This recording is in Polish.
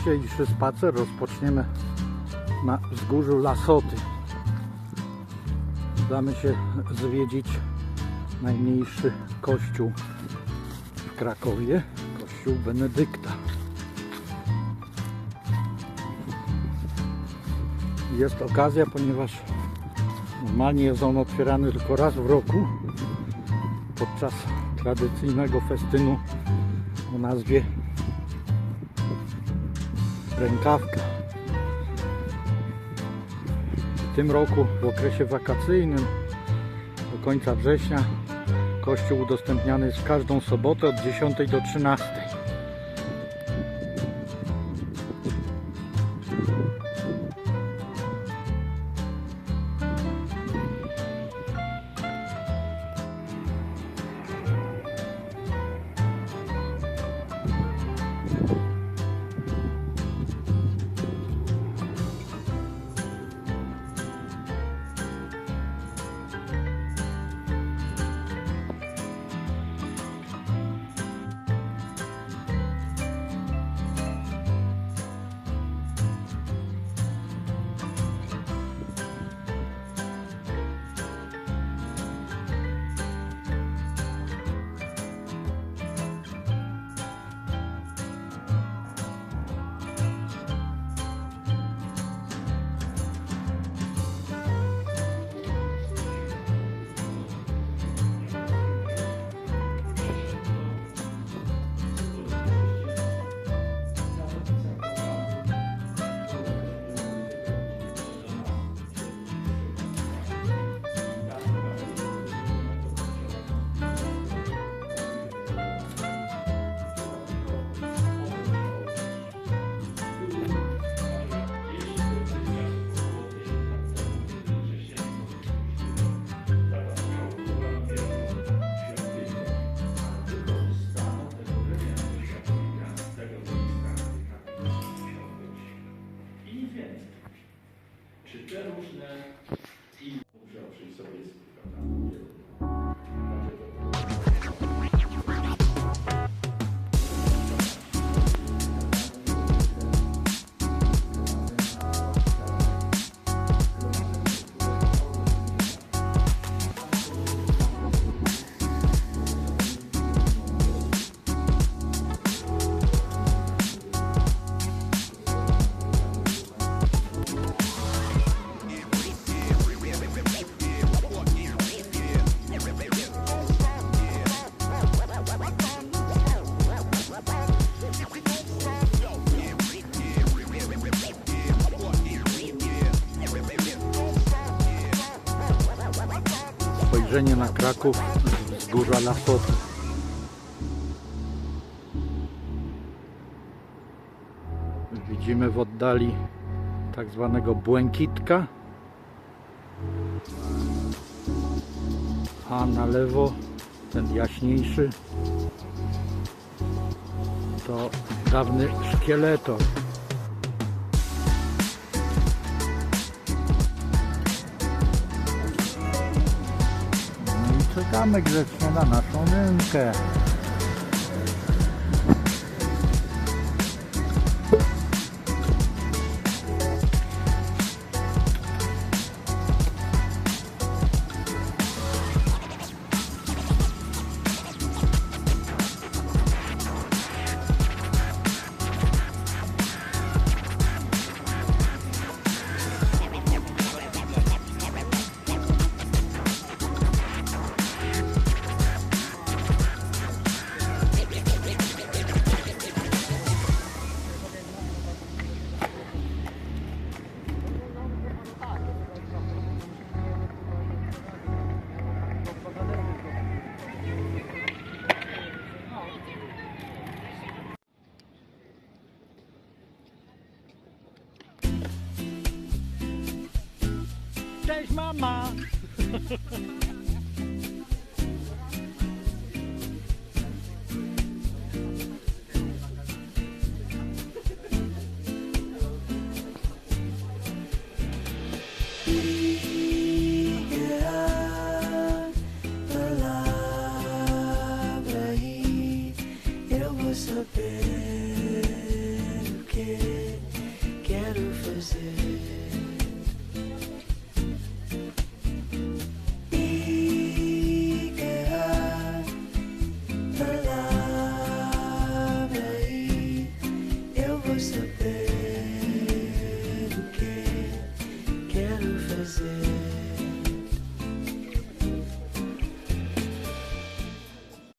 Dzisiejszy spacer rozpoczniemy na wzgórzu Lasoty. Damy się zwiedzić najmniejszy kościół w Krakowie, kościół Benedykta. Jest okazja, ponieważ normalnie jest on otwierany tylko raz w roku podczas tradycyjnego festynu o nazwie rękawka. W tym roku w okresie wakacyjnym do końca września kościół udostępniany jest każdą sobotę od 10 do 13. I 是这东西呢？Spojrzenie na Kraków z wzgórza Lasoty. Widzimy w oddali tak zwanego błękitka. A na lewo ten jaśniejszy to dawny szkieletor. Czekamy grzecznie na naszą rynkę. deixes mamar.